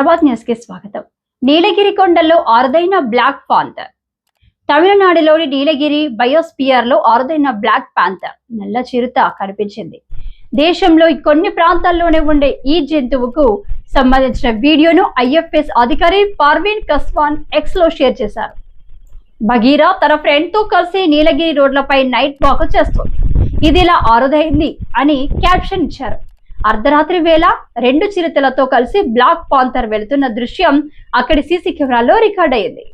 హైదరాబాద్ న్యూస్కి స్వాగతం. నీలగిరి కొండల్లో అరుదైన బ్లాక్ పాంతర్. తమిళనాడులోని నీలగిరి బయోస్పియర్లో అరుదైన బ్లాక్ పాంతర్. నల్ల చిరుత కనిపించింది. దేశంలో కొన్ని ప్రాంతాల్లోనే ఉండే ఈ జంతువుకు సంబంధించిన వీడియోను ఐఎఫ్ఎస్ అధికారి పార్వీన్ కస్వాన్ ఎక్స్లో షేర్ చేశారు. బగీరా తన ఫ్రెండ్తో కలిసి నీలగిరి రోడ్లపై నైట్ వాక్ చేస్తుంది. ఇది ఇలా అరుదైంది అని క్యాప్షన్ ఇచ్చారు. అర్ధరాత్రి వేళ రెండు చిరుతలతో కలిసి బ్లాక్ పాంతర్ వెళుతున్న దృశ్యం అక్కడి సీసీ కెమెరాలో రికార్డ్ అయింది